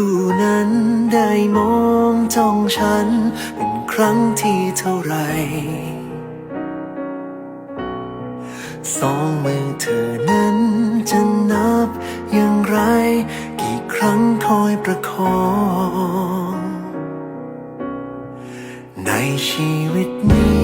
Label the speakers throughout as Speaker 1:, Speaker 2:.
Speaker 1: คู่นั้นได้มองจ้องฉัน เป็นครั้งที่เท่าไร สองมือเธอนั้นจะนับอย่างไร กี่ครั้งคอยประคอง ในชีวิตนี้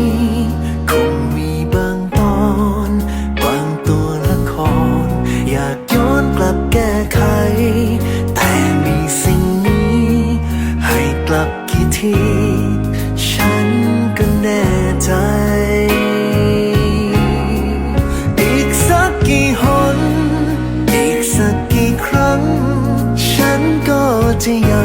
Speaker 1: ก็จ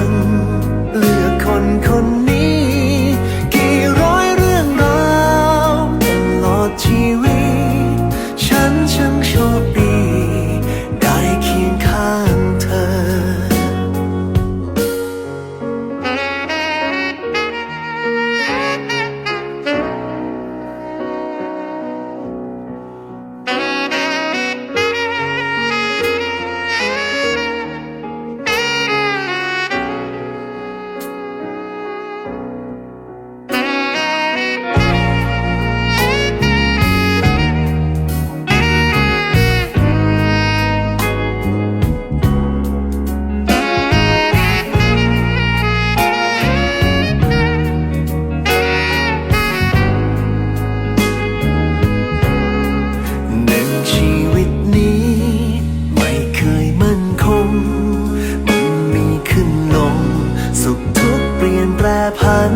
Speaker 1: พัน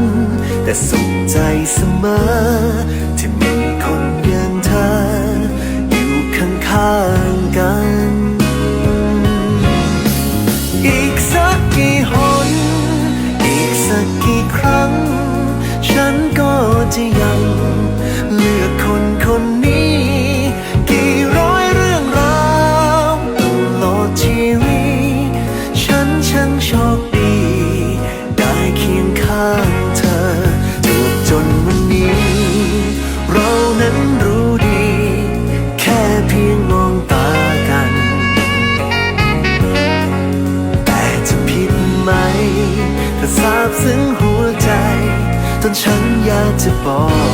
Speaker 1: แต่สุขใจเสมอ ที่มีคนอย่างเธอ อยู่ข้างๆกัน อีกสักกี่หน อีกสักกี่ครั้ง ฉันก็จะยังเลือกคนคนนี้ กี่ร้อยเรื่องราวตลอดชีวิตฉันช่างโชคดี อย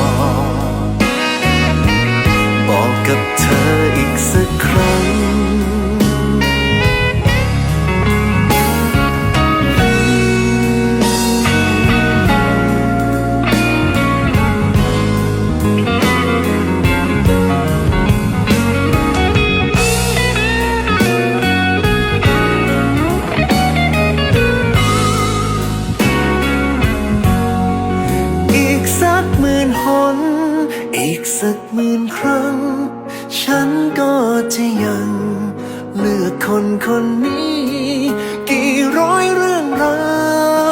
Speaker 1: คนนนี้ กี่ร้อยเรื่องรา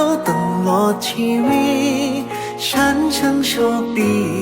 Speaker 1: วตลอดชีวิต ฉันช่างโชคดี